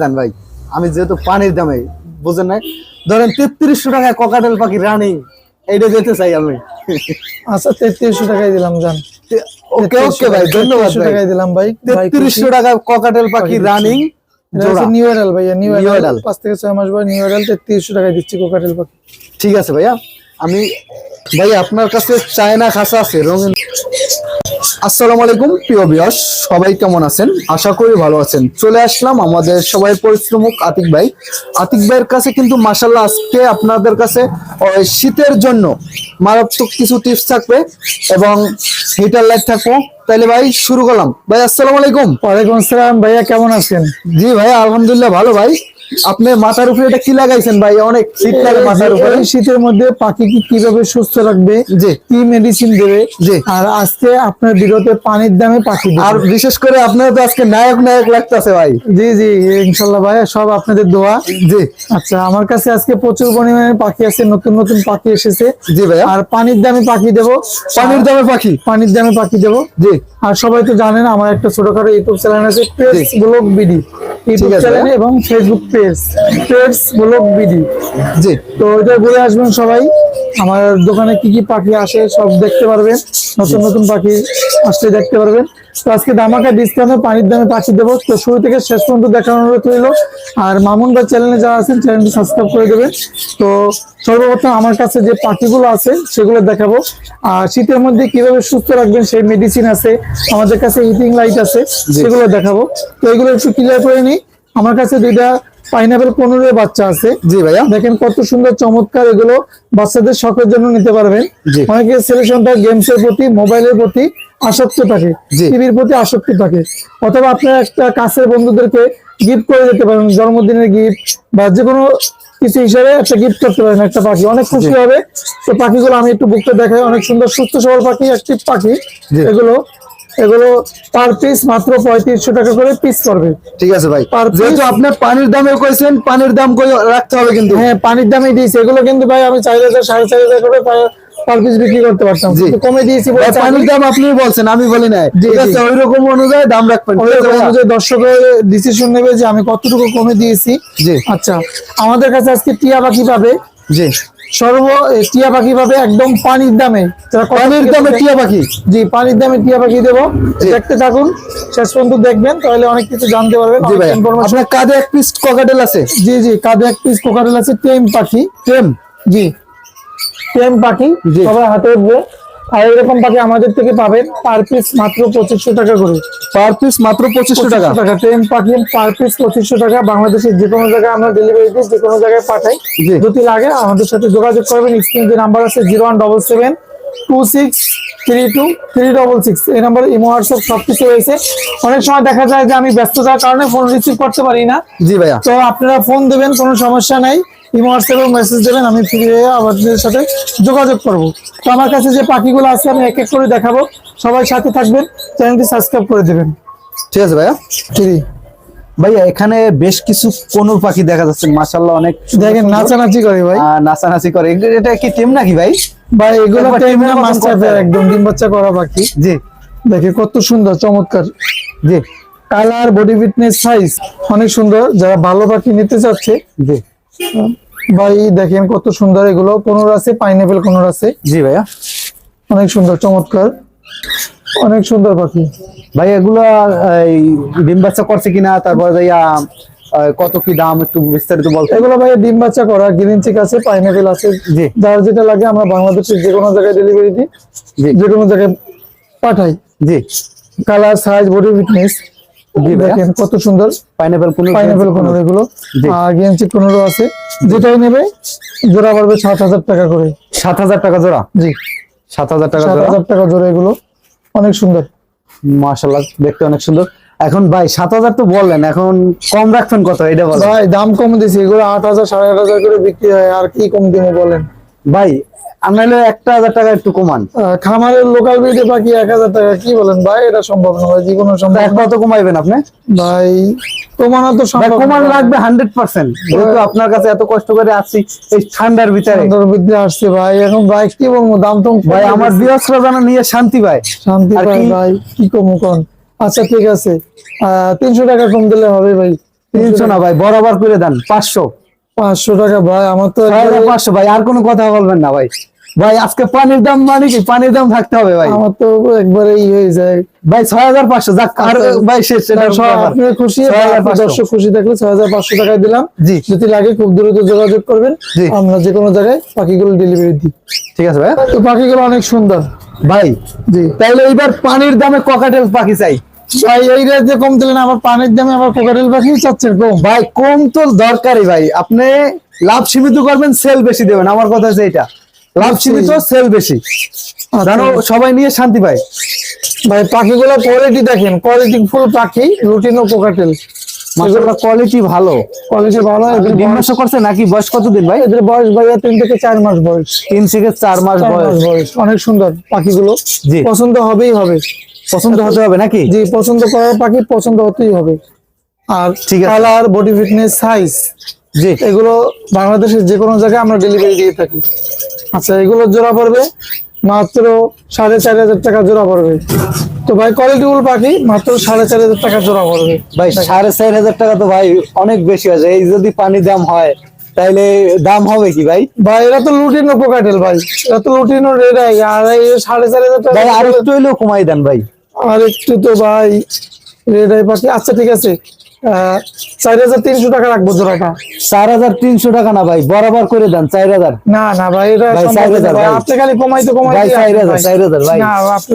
দেন ভাই। আমি যেহেতু পানির দামে বুঝেন ধরেন তেত্রিশশো টাকায় ককাটেল পাখি রানিং এইটা যেতে চাই আমি। আচ্ছা তেত্রিশশো টাকায় দিলাম জান। ওকে ওকে ভাই ধন্যবাদ টাকায় দিলাম ভাই। তেত্রিশশো টাকায় ককাটেল পাখি রানিং নিউ এডাল ভাইয়া নিউ এডাল পাঁচ থেকে ছয় মাস নিউ এডাল তেত্রিশশো টাকায় দিচ্ছি কোকাটেল পাখি। ঠিক আছে ভাইয়া। আমি ভাই আপনার কাছে চায়না খাসা আছে রঙিন আসসালামু আলাইকুম প্রিয় বিয়স সবাই কেমন আছেন? আশা করি ভালো আছেন। চলে আসলাম আমাদের সবাই পরিশ্রমক আতিক ভাই। আতিক ভাইয়ের কাছে কিন্তু মাসাল্লাহ আজকে আপনাদের কাছে ওই শীতের জন্য মারাত্মক কিছু টিপস থাকবে এবং হিটার লাইট থাকব। তাহলে ভাই শুরু করলাম। ভাই আসসালামু আলাইকুম। ওয়ালাইকুম আসসালাম। ভাইয়া কেমন আছেন? জি ভাই আলহামদুলিল্লাহ ভালো ভাই। আপনি মাথার উপরে এটা কি লাগাইছেন ভাই? অনেক শীত লাগে মাথার উপরে। শীতের মধ্যে পাখিকে কীভাবে সুস্থ রাখবে? জি। কি মেডিসিন দেবে? জি। আর আজকে আপনার বিরতে পানির দামে পাখি আর বিশেষ করে আপনার তো আজকে নায়ক নায়ক লাগতেছে ভাই। জি জি ইনশাল্লাহ ভাইয়া সব আপনাদের দোয়া। জি। আচ্ছা আমার কাছে আজকে প্রচুর পরিমাণে পাখি আছে নতুন নতুন পাখি এসেছে। জি ভাই আর পানির দামে পাখি দেবো। পানির দামে পাখি? পানির দামে পাখি দেবো। জি। আর সবাই তো জানেন আমার একটা ছোটখাটো ইউটিউব চ্যানেল আছে ব্লগ বিডি ইউটিউব চ্যানেল এবং Facebook page page blog BD. জি। তো এটা ঘুরে আসবেন সবাই। আমার দোকানে কি কি পাখি আসে সব দেখতে পারবেন। নতুন নতুন পাখি আসতে দেখতে পারবেন। তো আজকে দামাকা ডিসকাউন্টে পানির দামে পাখি দেবো। তো শুরু থেকে শেষ পর্যন্ত দেখানোর অনুরোধ রইল। আর মামুন ভাই চ্যানেলে যারা আছেন চ্যানেলটি সাবস্ক্রাইব করে দেবেন। তো সর্বপ্রথম আমার কাছে যে পাখিগুলো আছে সেগুলো দেখাবো। আর শীতের মধ্যে কীভাবে সুস্থ রাখবেন সেই মেডিসিন আছে। আমাদের কাছে হিটিং লাইট আছে সেগুলো দেখাবো। তো এগুলো একটু ক্লিয়ার করে নিই। আমার কাছে দুইটা পাইনাপেল পনেরো বাচ্চা আছে। জি ভাইয়া। দেখেন কত সুন্দর চমৎকার এগুলো। বাচ্চাদের শখের জন্য নিতে পারবেন। অনেকে সিলেকশনটা গেমস এর প্রতি মোবাইলের প্রতি। আসক্ত থাকে টিভির প্রতি আসক্তি থাকে। অথবা আপনার একটা কাছের বন্ধুদেরকে গিফট করে দিতে পারেন জন্মদিনের গিফট বা যে কোনো কিছু হিসাবে একটা গিফট করতে পারেন একটা পাখি। অনেক খুশি হবে। তো পাখিগুলো আমি একটু বুকটা দেখাই। অনেক সুন্দর সুস্থ সবল পাখি একটি পাখি। এগুলো এগুলো পার পিস মাত্র পঁয়ত্রিশশো টাকা করে পিস করবে ঠিক আছে ভাই। যেহেতু আপনি পানির দামে কইছেন পানির দাম কই রাখতে হবে কিন্তু। হ্যাঁ পানির দামে দিয়েছি। এগুলো কিন্তু ভাই আমি চার হাজার সাড়ে চার হাজার করে পার পিস বিক্রি করতে পারতাম। কমে দিয়েছি বলে দাম আপনি বলছেন আমি বলি নাই। ঠিক আছে ওই রকম অনুযায়ী দাম রাখবেন ঠিক আছে ভাইয়া? অনুযায়ী দর্শকের ডিসিশন নেবে যে আমি কতটুকু কমে দিয়েছি। জি। আচ্ছা আমাদের কাছে আজকে টিয়া পাখি পাবে। জি। সর্ব টিয়া পাখি পাবে একদম পানির দামে। পানির দামে টিয়া পাখি? জি পানির দামে টিয়া পাখি দেবো। দেখতে থাকুন শেষ পর্যন্ত দেখবেন তাহলে অনেক কিছু জানতে পারবেন আপনার কাঁধে এক পিস ককাটেল আছে? জি জি কাঁধে এক পিস কোকারেল আছে টেম পাখি। টেম? জি। টেম পাখি জি। সবাই হাতে উঠবে। আর এরকম পাখি আমাদের থেকে পাবেন পার পিস মাত্র পঁচিশশো টাকা করে। পার পিস মাত্র পঁচিশশো টাকা। টাকা। টেম পাখি পার পিস পঁচিশশো টাকা। বাংলাদেশের যে কোনো জায়গায় আমরা ডেলিভারি দিই যে কোনো জায়গায় পাঠাই। যদি লাগে আমাদের সাথে যোগাযোগ করবেন স্ক্রিন যে নাম্বার আছে zero one double seven two six three two three double six এই নাম্বারে ইমো হোয়াটসঅ্যাপ সবকিছু রয়েছে। অনেক সময় দেখা যায় যে আমি ব্যস্ততার কারণে ফোন রিসিভ করতে পারি না। জি ভাইয়া। তো আপনারা ফোন দেবেন কোনো সমস্যা নাই। হোয়াটসঅ্যাপে মেসেজ দেবেন আমি ফ্রি আপনাদের সাথে যোগাযোগ করব। তো আমার কাছে যে পাখিগুলো আছে আমি এক এক করে দেখাবো। সবাই সাথে থাকবেন চ্যানেলটি সাবস্ক্রাইব করে দেবেন। ঠিক আছে ভাইয়া? ফ্রি ভাইয়া এখানে বেশ কিছু কোনুর পাখি দেখা যাচ্ছে মাশাল্লাহ অনেক দেখেন। নাচানাচি করে ভাই। নাচানাচি করে। এটা কি টিম নাকি ভাই? ভাই এগুলো টিমের না মাস্টার একদম ডিম বাচ্চা করা পাখি। জি। দেখে কত সুন্দর চমৎকার। জি। কালার বডি ফিটনেস সাইজ অনেক সুন্দর। যারা ভালো পাখি নিতে চাচ্ছে জি। ভাই দেখেন কত সুন্দর এগুলো। কোনোর আছে পাইনাপেল কোনোর আছে। জি ভাইয়া। অনেক সুন্দর চমৎকার। অনেক সুন্দর পাখি। ভাই এগুলো এই ডিম বাচ্চা করছে কিনা তারপর আহ, কত কি দাম একটু বিস্তারিত বলতে। এগুলো ভাই ডিম বাচ্চা করা গ্রিন চিক আছে পাইনাপেল আছে। জি। যার যেটা লাগে আমরা বাংলাদেশের যে কোনো জায়গায় ডেলিভারি দিই যে কোনো জায়গায় পাঠাই। জি। কালার সাইজ বডি ফিটনেস ভাইয়া দেখেন কত সুন্দর পাইনাপেল কোন পাইনাপেল কোন এগুলো। জি। আর গ্রিন চিক কোনোরও আছে। যেটাই নেবে জোড়া পড়বে সাত হাজার টাকা করে। সাত হাজার টাকা জোড়া? জি। সাত হাজার টাকা সাত জোড়া? হাজার টাকা জোড়া এগুলো। অনেক সুন্দর। মাশাল্লাহ দেখতে অনেক সুন্দর। এখন ভাই সাত হাজার তো বললেন এখন কম রাখবেন কত? এটা বলেন। ভাই দাম কম দিছি। এগুলো আট হাজার সাড়ে আট হাজার করে বিক্রি হয় আর কি কম দিব বলেন? ভাই হলে একটা হাজার টাকা একটু কমান। খামারের লোকাল ব্রিডে বাকি এক হাজার টাকা কি বলেন ভাই? এটা সম্ভব না ভাই জীবনে সম্ভব এক না। কত কমাইবেন আপনি? ভাই তোমার তো সম্ভব কমান লাগবে হান্ড্রেড পার্সেন্ট। যেহেতু আপনার কাছে এত কষ্ট করে আসছি এই ঠান্ডার ভিতরে। আসছে ভাই এখন ভাই কি বলব দাম তো ভাই আমার নিয়ে শান্তি পায়। শান্তি ভাই কি কমু কোন? আচ্ছা ঠিক আছে। আহ তিনশো টাকা কম দিলে হবে ভাই। তিনশো না ভাই বরাবর করে দেন পাঁচশো। পাঁচশো টাকা ভাই আমার তো পাঁচশো ভাই আর কোনো কথা বলবেন না ভাই। ভাই আজকে পানির দাম মানে কি? পানির দাম থাকতে হবে ভাই। আমার তো একবারে ই হয়ে যায়। ভাই ছয় হাজার পাঁচশো যাক আর আচ্ছা। ভাই শেষ আপনি খুশি। দর্শক খুশি থাকলে ছয় হাজার পাঁচশো টাকায় দিলাম। জি। যদি লাগে খুব দ্রুত যোগাযোগ করবেন। আমরা যে কোনো জায়গায় পাখিগুলো ডেলিভারি দিই। ঠিক আছে ভাই। তো পাখিগুলো অনেক সুন্দর। ভাই জি। তাইলে এইবার পানির দামে ককাটেল পাখি চাই। ভাই এই রেটে কম দিলেন আবার পানির দামে আবার কোকাটেল পাখি চাচ্ছেন কম। ভাই কম তো দরকারই ভাই। আপনি লাভ সীমিত করবেন সেল বেশি দেবেন। আমার কথা হচ্ছে এটা লাভ। সীমিত সেল বেশি। আচ্ছা। জানো সবাই নিয়ে শান্তি পায়। ভাই পাখিগুলো কোয়ালিটি দেখেন। কোয়ালিটি ফুল পাখি রুটিনো কোকাটেল মাসাল্লাহ কোয়ালিটি ভালো। কোয়ালিটি ভালো ডিম করছে নাকি? বয়স কতদিন ভাই? এদের বয়স ভাইয়া তিন থেকে চার মাস বয়স। তিন থেকে চার মাস বয়স। অনেক সুন্দর পাখিগুলো। পছন্দ হবেই হবে। পছন্দ হতে হবে নাকি? জি পছন্দ করার পাখি পছন্দ হতেই হবে। আর ঠিক আছে। কালার বডি ফিটনেস সাইজ জি। এগুলো বাংলাদেশের যে কোনো জায়গায় আমরা ডেলিভারি দিয়ে থাকি। আচ্ছা এগুলো জোড়া পড়বে মাত্র সাড়ে চার হাজার টাকা জোড়া পড়বে। তো ভাই কোয়ালিটিফুল পাখি মাত্র সাড়ে চার হাজার টাকা জোড়া পড়বে। ভাই সাড়ে চার হাজার টাকা তো ভাই অনেক বেশি আছে। এই যদি পানির দাম হয় তাইলে দাম হবে কি ভাই? ভাই এরা তো লুটিনো পোকাটেল ভাই। এরা তো লুটিনো রেড আর এই সাড়ে চার হাজার টাকা ভাই আর একটু হইলেও কমাই দেন ভাই। আর একটু তো ভাই রেড আই পাখি আচ্ছা ঠিক আছে। চার হাজার তিনশো টাকা রাখব জোড়াটা। চার হাজার তিনশো টাকা না ভাই বরাবর করে দেন চার হাজার। না না ভাই এটা চার হাজার, ভাই। ভাই। আপনি খালি কমাইতে চার হাজার চার হাজার ভাই। আপনি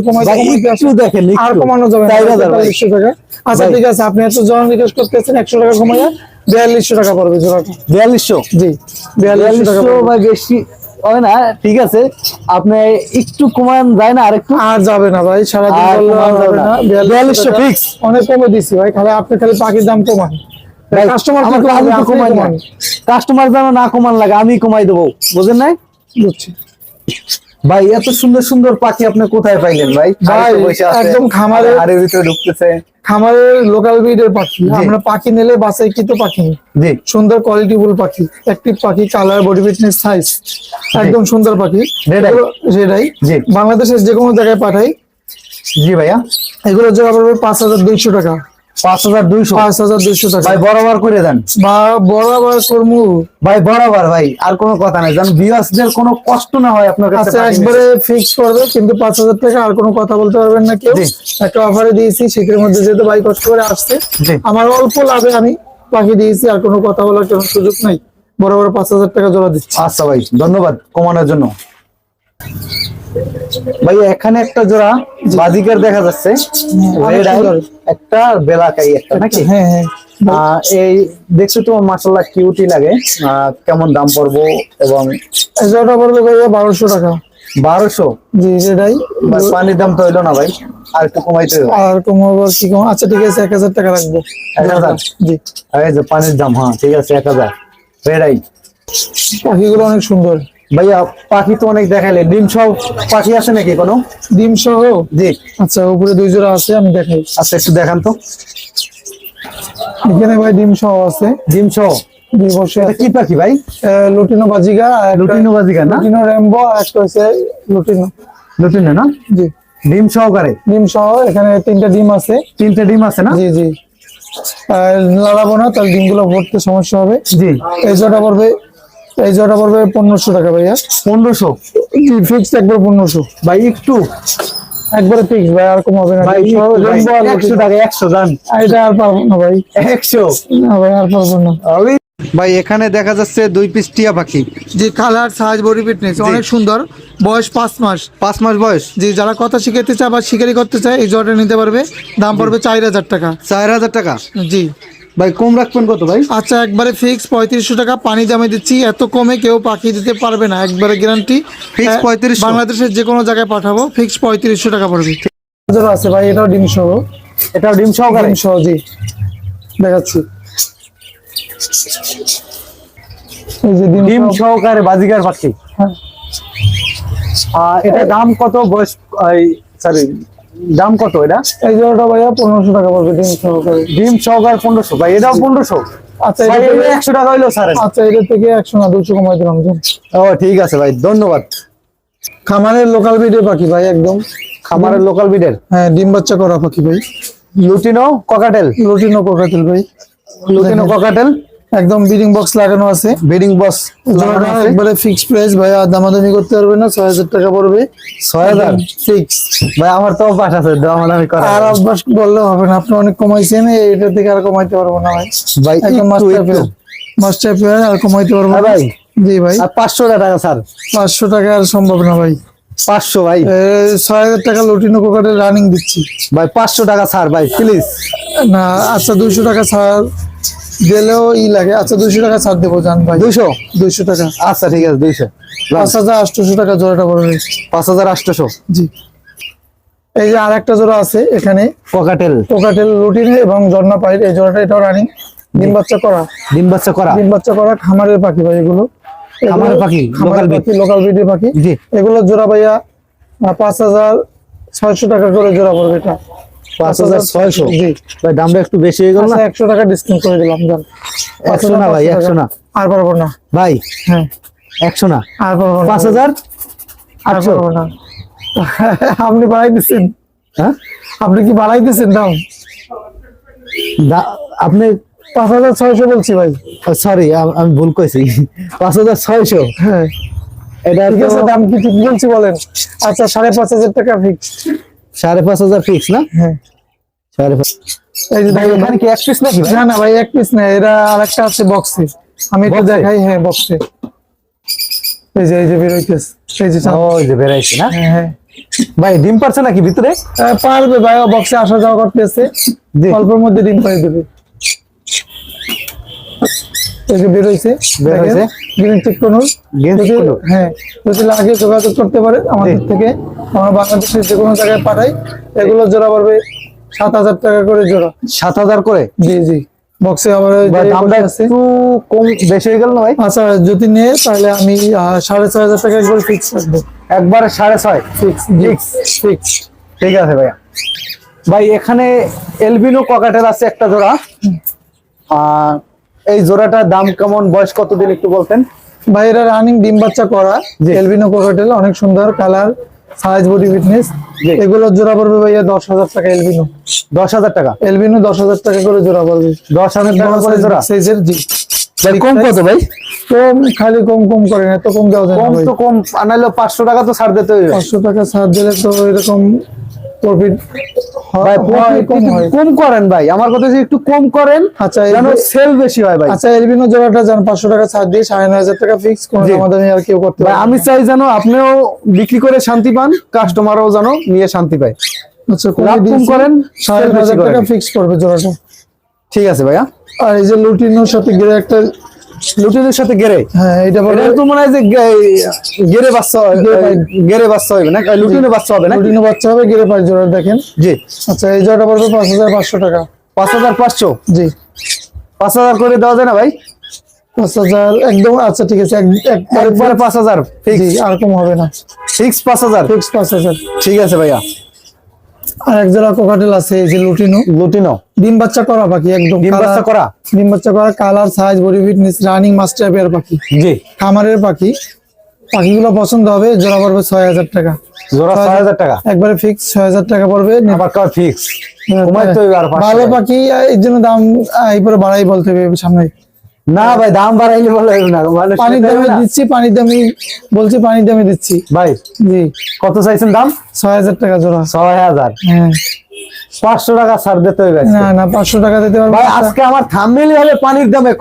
একটু দেখেন আর কমানো যাবে চার হাজার টাকা। আচ্ছা ঠিক আছে আপনি এত জন রিকোয়েস্ট করতেছেন একশো টাকা কমাইয়া বিয়াল্লিশশো টাকা পড়বে জোড়াটা। বিয়াল্লিশশো? জি বিয়াল্লিশশো টাকা বেশি হয় না ঠিক আছে আপনি একটু কমান যায় না আরেকটু আর যাবে না ভাই সারাদিন আর করলে আর কমানো যাবে যাবে না না। 4200 4200 টাকা। fix। অনেক কমে দিছি ভাই খালি আপনি খালি পাখির দাম কমান কাস্টমার আমি তো কমাই না কাস্টমার যেন না কমান লাগে আমি কমাই দেবো বুঝেন নাই বুঝছি ভাই এত সুন্দর সুন্দর পাখি আপনি কোথায় পাইলেন ভাই। একদম খামারে- হাড়ের ভিতরে ঢুকতেছে খামারের লোকাল ব্রিডের পাখি। আমরা পাখি নিলে বাসায় কিন্তু পাখি। সুন্দর জি। সুন্দর কোয়ালিটিফুল পাখি। অ্যাক্টিভ পাখি কালার বডি ফিটনেস সাইজ একদম সুন্দর পাখি। সেটাই। বাংলাদেশের যে কোনো জায়গায় পাঠাই। জি ভাইয়া। এগুলোর জন্য আবার পাঁচ হাজার দুইশো টাকা। পাঁচ হাজার দুইশো। পাঁচ হাজার দুইশো টাকা। ভাই বরাবর করে দেন। বরাবর ভাই বরাবর ভাই আর কোনো কথা নাই। যেন ভিউয়ার্সদের কোনো কষ্ট না হয় আপনার কাছে আচ্ছা একবারে ফিক্স করবে কিন্তু পাঁচ হাজার টাকা আর কোনো কথা বলতে পারবেন না কেউ। একটা অফারে দিয়েছি শীতের মধ্যে যেহেতু ভাই কষ্ট করে আসছে আমার অল্প লাভে আমি পাখি দিয়েছি আর কোনো কথা বলার কোনো সুযোগ নাই। বড় পাঁচ হাজার টাকা জোড়া দিচ্ছি। আচ্ছা ভাই ধন্যবাদ কমানোর জন্য। ভাই এখানে একটা জোড়া বাজিকার দেখা যাচ্ছে। রেড আই একটা বেলাকাই একটা নাকি? হ্যাঁ হ্যাঁ। এই দেখছ তো মাসাল্লাহ কিউটি লাগে। কেমন দাম পড়ব এবং এই পড়বে ভাইয়া বারোশো টাকা। বারোশো? জি সেটাই পানির দাম তো হইল না ভাই আর একটু কমাইতে আর কমাবো কি কম আচ্ছা ঠিক আছে এক হাজার টাকা রাখব। এক হাজার? জি। এই যে পানির দাম হ্যাঁ ঠিক আছে এক হাজার। রেড আই পাখিগুলো অনেক সুন্দর। ভাইয়া পাখি তো অনেক দেখাইলে। ডিম সব পাখি আছে নাকি কোনো? ডিম সহ? জি। আচ্ছা উপরে দুই জোড়া আছে আমি দেখাই। আচ্ছা একটু দেখান তো। এখানে ভাই ডিম সহ আছে। ডিম সহ? দুই কি পাখি ভাই? লুটিনো বাজিগা লুটিনো না? লুটিনো র্যাম্বো আর একটা হচ্ছে লুটিনো। লুটিনো না? জি। ডিম সহকারে? ডিম সহ এখানে তিনটা ডিম আছে। তিনটে ডিম আছে না? জি জি। আর লড়াবো না তাহলে ডিমগুলো ভরতে সমস্যা হবে। জি। এই জোটা পড়বে এই জোড়া পড়বে পনেরোশো টাকা ভাইয়া। পনেরোশো? জি ফিক্স একবার পনেরোশো। ভাই একটু। একবারে ফিক্স ভাই আর কম হবে না। ভাই ডিম সহ একটু ভাই, rainbow আর একশো লুটিনো। টাকা একশো দান এটা আর পারব না ভাই। একশো? না ভাই আর পারব না। ভাই এখানে দেখা যাচ্ছে দুই পিস টিয়া পাখি। জি কালার সাইজ বডি ফিটনেস অনেক সুন্দর। বয়স পাঁচ মাস। পাঁচ মাস বয়স? জি যারা কথা শিখাইতে চায় বা শিকারি করতে চায় এই জোড়াটা নিতে পারবে। দাম পড়বে চার হাজার টাকা। চার হাজার টাকা? জি। ভাই কম রাখবেন কত ভাই? আচ্ছা একবারে ফিক্স পঁয়ত্রিশশো টাকা। পানি দামে দিচ্ছি। এত কমে কেউ পাখি দিতে পারবে না একবারে গ্যারান্টি 3500 বাংলাদেশের যে কোনো জায়গায় পাঠাবো। ফিক্স পঁয়ত্রিশশো টাকা পড়বে। আছে ভাই এটাও ডিম সহ। এটাও ডিম সহকারে? ডিম সহ জি। দেখাচ্ছি। এই যে ডিম সহকারে বাজিকার পাখি। হ্যাঁ। এটা দাম কত? বয়স সরি দাম কত এটা? এই জোড়াটা ভাইয়া পনেরোশো টাকা পড়বে ডিম সহকারে। ডিম সহকার পনেরোশো। ভাই এটাও পনেরোশো? আচ্ছা একশো টাকা হইল স্যার আচ্ছা এটা থেকে একশো না দুশো কমাই দিলাম। ও ঠিক আছে ভাই ধন্যবাদ। খামারের লোকাল ব্রিডের পাখি ভাই একদম। খামারের লোকাল বিডের হ্যাঁ ডিম বাচ্চা করা পাখি ভাই। Lutino cockatiel? লুটিনো কোকাটেল ভাই। Lutino cockatiel? একদম বিডিং বক্স লাগানো আছে। বেডিং বস জোড়াটা একবারে ফিক্স প্রাইস ভাই আর দামাদামি করতে পারবে না ছয় হাজার টাকা পড়বে। ছয় হাজার? ফিক্স ভাই আমার তো অভ্যাস আছে দামাদামি করা আর অভ্যাস বললে হবে না আপনি অনেক কমাইছেন এটা থেকে আর কমাইতে পারব না ভাই। ভাই একদম মাস্টার পেয়ার মাস্টার পেয়ার আর কমাইতে পারব হ্যাঁ না ভাই। জি ভাই। আর পাঁচশো টাকা স্যার। পাঁচশো টাকা আর সম্ভব না ভাই। পাঁচশো ভাই। ছয় হাজার টাকা লুটিনো কোকাটে রানিং দিচ্ছি। ভাই পাঁচশো টাকা স্যার ভাই প্লিজ না আচ্ছা দুইশো টাকা ছাড় দিলেও ই লাগে। আচ্ছা দুইশো টাকা ছাড় দেবো জান ভাই। দুইশো? দুইশো টাকা। আচ্ছা ঠিক আছে দুইশো। পাঁচ হাজার আটশোশো টাকা জোড়াটা পড়বে পাঁচ হাজার আটশোশো। জি। এই যে আর একটা জোড়া আছে এখানে। ককাটেল কোকাটেল রুটিন এবং ঝর্ণা পাইট এই জোড়াটা এটাও রানিং ডিম বাচ্চা করা। ডিম বাচ্চা করা। ডিম বাচ্চা করা খামারের পাখি ভাই এগুলো। খামারের পাখি, breed। পাখি লোকাল ব্রিডের পাখি। জি। এগুলো জোড়া ভাইয়া পাঁচ হাজার ছয়শো টাকা করে জোড়া পড়বে এটা। পাঁচ হাজার ছয়শো। ভাই দামটা একটু বেশি হয়ে গেল না? আচ্ছা একশো টাকা ডিসকাউন্ট করে দিলাম একশো না ভাই একশো না। আর পারব না। ভাই হ্যাঁ একশো না। আর পারব না। পাঁচ হাজার? আর আটশো। না। আপনি বাড়াই দিচ্ছেন হ্যাঁ? আপনি কি বাড়াই দিচ্ছেন দাম? আপনি পাঁচ হাজার ছয়শো বলছি ভাই। সরি আমি ভুল কইছি। পাঁচ হাজার ছয়শো। হ্যাঁ। এটা ঠিক আছে দাম কি ঠিক বলছি বলেন। আচ্ছা সাড়ে পাঁচ হাজার টাকা ফিক্স সাড়ে পাঁচ হাজার ফিক্স না? হ্যাঁ। সাড়ে পাঁচ এখানে কি এক পিস নাকি না না ভাই এক পিস না এরা আরেকটা আছে বক্সে আমি একটু দেখাই হ্যাঁ বক্সে এই যে এই যে বেরোইতেছে এই যে ওই যে বেড়াইছে না? হ্যাঁ হ্যাঁ। ভাই ডিম পারছে নাকি ভিতরে? পারবে ভাই বক্সে আসা যাওয়া করতেছে। অল্পের মধ্যে ডিম পাই দেবে। এই যে বেরোইছে। গ্রিন। হ্যাঁ যদি লাগে যোগাযোগ করতে পারে আমাদের থেকে। আমরা বাংলাদেশের যে কোনো জায়গায় পাঠাই এগুলো জোড়া পড়বে সাত হাজার টাকা করে জোড়া। সাত হাজার করে? জি জি। বক্সে দামটা একটু কম বেশি হয়ে গেল না ভাই? আচ্ছা যদি নিয়ে তাহলে আমি সাড়ে ছয় হাজার টাকা একবার ফিক্স রাখব। একবারে সাড়ে ছয়? ফিক্স ফিক্স ফিক্স ঠিক আছে ভাইয়া। ভাই এখানে এলবিনো ককাটেল আছে একটা জোড়া। আর এই জোড়াটার দাম কেমন? বয়স কতদিন একটু বলতেন? ভাই এরা রানিং ডিম বাচ্চা করা। এলবিনো কোকাটেল অনেক সুন্দর কালার সাইজ বডি ফিটনেস জি। এগুলো জোড়া পড়বে ভাইয়া দশ হাজার টাকা এলবিনো দশ হাজার টাকা? এলবিনো দশ হাজার টাকা করে জোড়া পড়বে। দশ হাজার টাকা করে জোড়া? সাইজের জি। কম কত ভাই? কম খালি কম কম করেন এত কম দেওয়া যায় না কম তো কম আনাইলে পাঁচশো টাকা তো ছাড় দিতে হবে পাঁচশো টাকা ছাড় দিলে তো এরকম প্রফিট। ভাই হয় কম করেন ভাই। আমার কথা একটু কম করেন আচ্ছা যেন সেল বেশি হয় ভাই। আচ্ছা এলবিনো জোড়াটা যান পাঁচশো টাকা ছাড় দিয়ে সাড়ে নয় হাজার টাকা ফিক্স কোনো আমাদের আর কেউ করতে ভাই আমি চাই যেন আপনিও বিক্রি করে শান্তি পান কাস্টমারও যেন নিয়ে শান্তি পায়। আচ্ছা কম করেন সাড়ে হাজার টাকা। ফিক্স করবে জোড়াটা। ঠিক আছে ভাইয়া। আর এই যে লুটিনোর সাথে গিয়ে একটা লুটিনের সাথে গেরে হ্যাঁ এটা বলে তো মনে হয় যে গেরে বাচ্চা গেরে বাচ্চা। হবে না? লুটিনে বাচ্চা হবে না? লুটিনো বাচ্চা হবে গিরে পাঁচ জোড়া দেখেন। জি। আচ্ছা এই জোড়াটা পড়বে পাঁচ হাজার পাঁচশো টাকা। পাঁচ হাজার পাঁচশো? জি। পাঁচ হাজার করে দেওয়া যায় না ভাই? পাঁচ হাজার একদম আচ্ছা ঠিক আছে এক- একবারে পাঁচ হাজার আর কম হবে না। ফিক্স পাঁচ হাজার? ফিক্স পাঁচ হাজার। ঠিক আছে ভাইয়া। আর এক জোড়া কোকাটেল আছে এই যে লুটিনো। লুটিনো। ডিম বাচ্চা করা পাখি একদম ডিম বাচ্চা করা? ডিম বাচ্চা করা colour size body fitness running master pair পাখি। জি। খামারের পাখি। পাখিগুলো পছন্দ হবে জোড়া পড়বে ছয় হাজার টাকা। জোড়া ছয় হাজার টাকা? একবারে ফিক্স ছয় হাজার টাকা পড়বে। আবার ফিক্স তো আর ভালো পাখি এর জন্য দাম এই পরে বাড়াই বলতে হবে সামনে। না ভাই দাম বাড়াইলে বলে না মানুষ পানির দামে দিচ্ছি পানির দামি বলছি পানির দামে দিচ্ছি। ভাই জি। কত চাইছেন দাম? ছয় হাজার টাকা জোড়া। ছয় হাজার। হ্যাঁ। পাঁচশো টাকা ছাড় দিতে হবে না না পাঁচশো টাকা দিতে পারব আজকে আমার হবে পানির দামে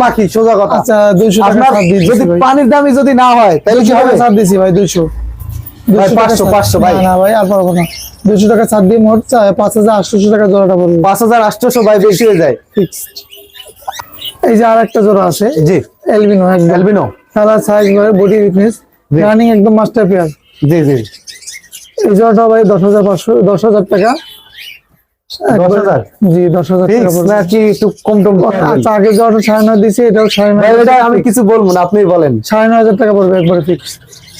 পাখি সোজা কথা। আচ্ছা দুইশো টাকা যদি পানির দামই যদি না হয় তাহলে কি হবে? ছাড় দিচ্ছি ভাই দুইশো। ভাই, 200 টাকা 500, ছাড়- 500 ভাই। না, ভাই আর পারব না। দুইশো টাকা ছাড় দিয়ে মোট পাঁচ হাজার আটশোশো টাকা জোড়াটা পড়বে পাঁচ হাজার আটশোশো ভাই বেশি হয়ে যায়। এই যে আরেকটা জোড়া আছে। জি। Albino albino colour size body fitness running একদম মাস্টার পেয়ার জি জি। এই জোড়াটা ভাই দশ হাজার পাঁচশো দশ হাজার টাকা। জি দশ হাজার টাকা ফিক্স পড়বে। কি একটু কম টম ভাই? আচ্ছা আগে জোড়াটা সাড়ে নয় দিয়েছি এটাও সাড়ে নয় আমি কিছু বলব না আপনি বলেন। সাড়ে নয় হাজার টাকা পড়বে একবারে ফিক্স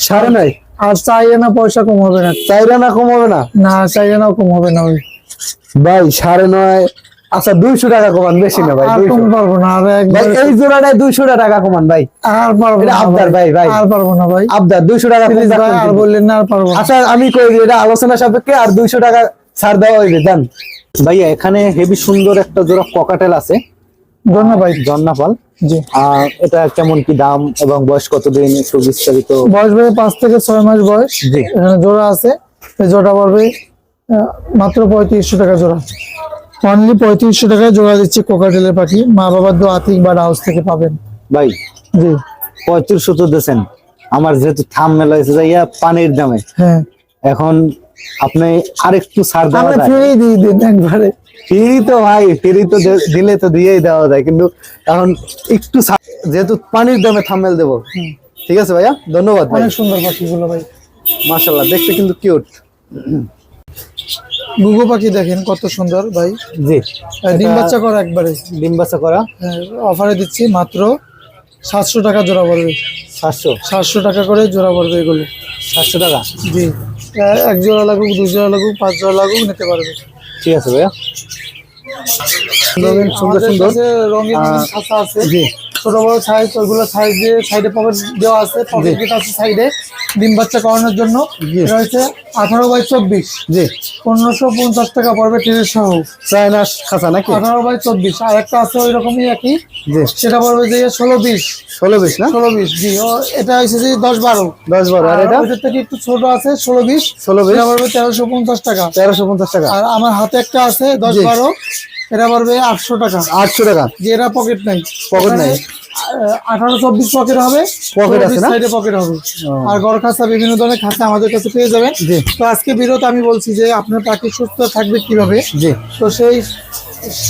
সাড়ে নয়? আর চাইয়ে না পয়সা কম হবে না। চাইলে না কম হবে না? না চাইয়ে নাও কম হবে না ভাই। ভাই সাড়ে নয় আচ্ছা দুইশো টাকা কমান বেশি না ভাই পারব না এই জোড়াটায় দুইশো টাকা কমান ভাই। আর পারব না আবদার ভাই, ভাই। আর পারব না ভাই। আবদার দুইশো টাকা আর বললেন না আর পারব আচ্ছা আমি কই এটা আলোচনা সাপেক্ষে আর দুইশো টাকা ছাড় দেওয়া হইবে জান। ভাইয়া এখানে হেভি সুন্দর একটা জোড়া ককাটেল আছে। ধন্যবাদ ভাই। জন্নাপাল জি। আহ, এটা কেমন কি দাম এবং বয়স কতদিন একটু বিস্তারিত? বয়স ভাই পাঁচ থেকে ছয় মাস বয়স। জি। এখানে জোড়া আছে এই জোড়া পড়বে আহ, মাত্র পঁয়ত্রিশশো টাকা জোড়া। অনলি পঁয়ত্রিশশো টাকায় জোড়া দিচ্ছে কোকাটেলের পাখি। মা বাবার দো আতিক বা হাউস থেকে পাবেন। ভাই জি। পঁয়ত্রিশশো তো দিয়েছেন। আমার যেহেতু থাম মেলা হয়েছে যাইয়া পানির দামে। হ্যাঁ। এখন আপনি আরেকটু ছাড় দেওয়া যায়। ফিরেই দিয়ে দিন একবারে। ফ্রি তো ভাই ফ্রি তো দিলে তো দিয়েই দেওয়া যায়। কিন্তু এখন একটু যেহেতু পানির দামে থামেল দেবো। ঠিক আছে ভাইয়া? ধন্যবাদ অনেক সুন্দর পাখিগুলো ভাই। মাশাল্লাহ দেখতে কিন্তু কিউট গুগু পাখি দেখেন কত সুন্দর ভাই। জি ডিম বাচ্চা করা একবারে। ডিম বাচ্চা করা। অফারে দিচ্ছি মাত্র সাতশো টাকা জোড়া পড়বে। সাতশো? সাতশো টাকা করে জোড়া পড়বে এগুলো। সাতশো টাকা? জি এক জোড়া লাগুক দুই জোড়া লাগুক পাঁচ জোড়া লাগুক নিতে পারবে। ঠিক আছে ভাইয়া। সুন্দর সুন্দর। খাঁচা আছে। জি। ছোট বড় সাইজ ওইগুলো সাইজ দিয়ে সাইডে পকেট দেওয়া আছে পকেট গেট আছে সাইডে ডিম বাচ্চা করানোর জন্য। এটা আঠারো বাই চব্বিশ। জি। পনেরোশো পঞ্চাশ টাকা পড়বে ট্রেনের সহ। চায়না খাঁচা নাকি? আঠারো বাই চব্বিশ। আর একটা আছে ওই রকমই একই সেটা পড়বে যে ষোলো বিশ। ষোলো বিশ না? ষোলো বিশ জি। ও এটা হয়েছে যে দশ বারো। দশ বারো। আর এটা? ওইটার থেকে একটু ছোট আছে ষোলো বিশ। ষোলো বিশ? পড়বে তেরোশো পঞ্চাশ টাকা। তেরোশো পঞ্চাশ টাকা। আর আমার হাতে একটা আছে দশ বারো। এটা পড়বে আটশো টাকা। আটশো টাকা। যে এটা পকেট নাই। পকেট নাই। আঠারো চব্বিশ পকেট হবে। Pocket আছে সাইডে পকেট হবে। আর গড় বিভিন্ন ধরনের আমাদের কাছে পেয়ে যাবেন। তো আজকে বিরত আমি বলছি যে আপনার পাখি সুস্থ থাকবে কীভাবে? তো সেই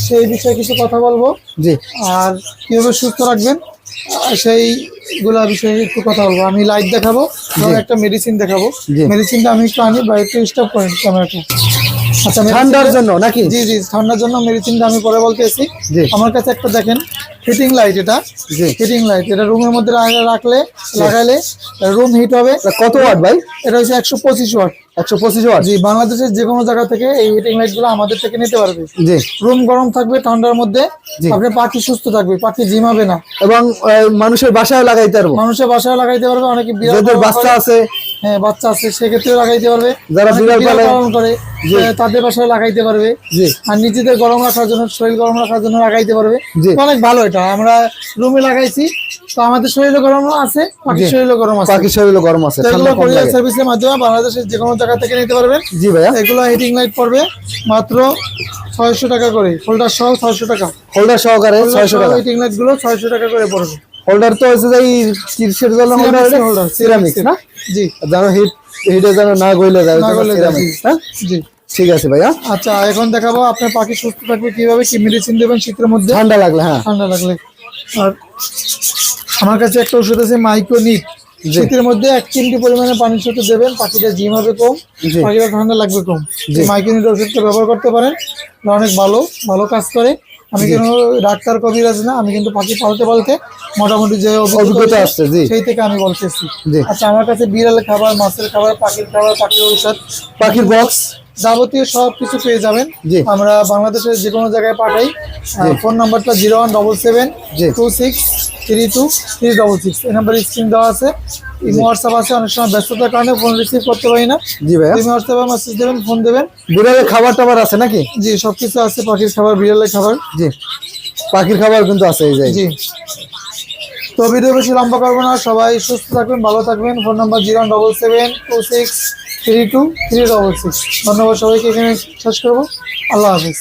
সেই বিষয়ে কিছু কথা বলব। জি। আর কীভাবে সুস্থ রাখবেন? সেইগুলা বিষয়ে একটু কথা বলব। আমি লাইট দেখাবো একটা মেডিসিন দেখাবো। মেডিসিনটা আমি একটু আনি বা একটু স্টপ করেন ক্যামেরাটা আচ্ছা ঠান্ডার জন্য নাকি? জি জি ঠান্ডার জন্য মেডিসিনটা আমি পরে বলতেছি। আমার কাছে একটা দেখেন হিটিং লাইট এটা। জি। হিটিং লাইট এটা রুমের মধ্যে রাখলে লাগাইলে রুম হিট হবে। কত ওয়াট ভাই? এটা হচ্ছে একশো পঁচিশ ওয়াট একশো পঁচিশ ওয়াট জি বাংলাদেশের যে কোনো জায়গা থেকে এই হিটিং লাইটগুলো আমাদের থেকে নিতে পারবে। জি। রুম গরম থাকবে ঠান্ডার মধ্যে। আপনার পাখি সুস্থ থাকবে পাখি জিমাবে না। এবং মানুষের বাসায় লাগাইতে পারব। মানুষের বাসায় লাগাইতে পারবে অনেকে বাচ্চা আছে বাচ্চা আছে সেক্ষেত্রেও লাগাইতে পারবে। যারা বিড়াল পালন করে তাদের বাসায় লাগাইতে পারবে। আর নিজেদের গরম রাখার জন্য শরীর গরম রাখার জন্য লাগাইতে পারবে। অনেক ভালো এটা। আমরা রুমে লাগাইছি তো আমাদের শরীরে গরম আছে পাখির। শরীরে গরম আছে। পাখি শরীরে গরম আছে এগুলো কোরিয়ার সার্ভিসের মাধ্যমে বাংলাদেশের যে কোনো জায়গা থেকে নিতে পারবেন। জি ভাইয়া। এগুলো হিটিং লাইট পড়বে মাত্র ছয়শো টাকা করে। ফোল্ডার সহ ছয়শো টাকা। হোল্ডার সহকারে ছয়শো টাকা। হিটিং লাইটগুলো ছয়শো টাকা করে পড়বে। হোল্ডার তো হচ্ছে এই তিরিশের জন্য হোল্ডার holder, সিরামিক্স না? জি। যেন হিট হিটে যেন না গইলে যায় না যায়, হ্যাঁ? জি। ঠিক আছে ভাইয়া। আচ্ছা এখন দেখাবো আপনার পাখি সুস্থ থাকবে কীভাবে কি মেডিসিন দেবেন শীতের মধ্যে? ঠান্ডা লাগলে হ্যাঁ। ঠান্ডা লাগলে। আর আমার কাছে একটা ওষুধ আছে মাইক্রো নিট শীতের মধ্যে এক চিমটি পরিমাণে পানির সাথে দেবেন পাখিটা জিম হবে কম পাখিটা ঠান্ডা লাগবে কম। মাইক্রো ওষুধটা ব্যবহার করতে পারেন অনেক ভালো ভালো কাজ করে। আমি কোনো ডাক্তার কবিরাজ না আমি কিন্তু পাখি পালতে পালতে মোটামুটি যে অভিজ্ঞতা আসছে। সেই থেকে আমি বলতেছি। আচ্ছা আমার কাছে বিড়ালের খাবার মাছের খাবার পাখির খাবার পাখির ঔষধ পাখির বক্স যাবতীয় সব কিছু পেয়ে যাবেন। আমরা বাংলাদেশের যে কোনো জায়গায় পাঠাই ফোন নাম্বারটা zero one double seven. Two six three two three double six এই নাম্বারে স্ক্রিন দেওয়া আছে ইমো হোয়াটসঅ্যাপ আছে অনেক সময় ব্যস্ততার কারণে ফোন রিসিভ করতে পারি না। জি হোয়াটসঅ্যাপে মেসেজ দেবেন ফোন দেবেন। বিড়ালের খাবার টাবার আছে নাকি? জি সব কিছু আছে পাখির খাবার বিড়ালের খাবার। জি। পাখির খাবার কিন্তু আছে এই যে। জি। তো ভিডিও বেশি লম্বা করব না সবাই সুস্থ থাকবেন ভালো থাকবেন। Phone number zero double seven two six three two three double six ধন্যবাদ সবাইকে এখানে শেষ করব। আল্লাহ হাফিজ।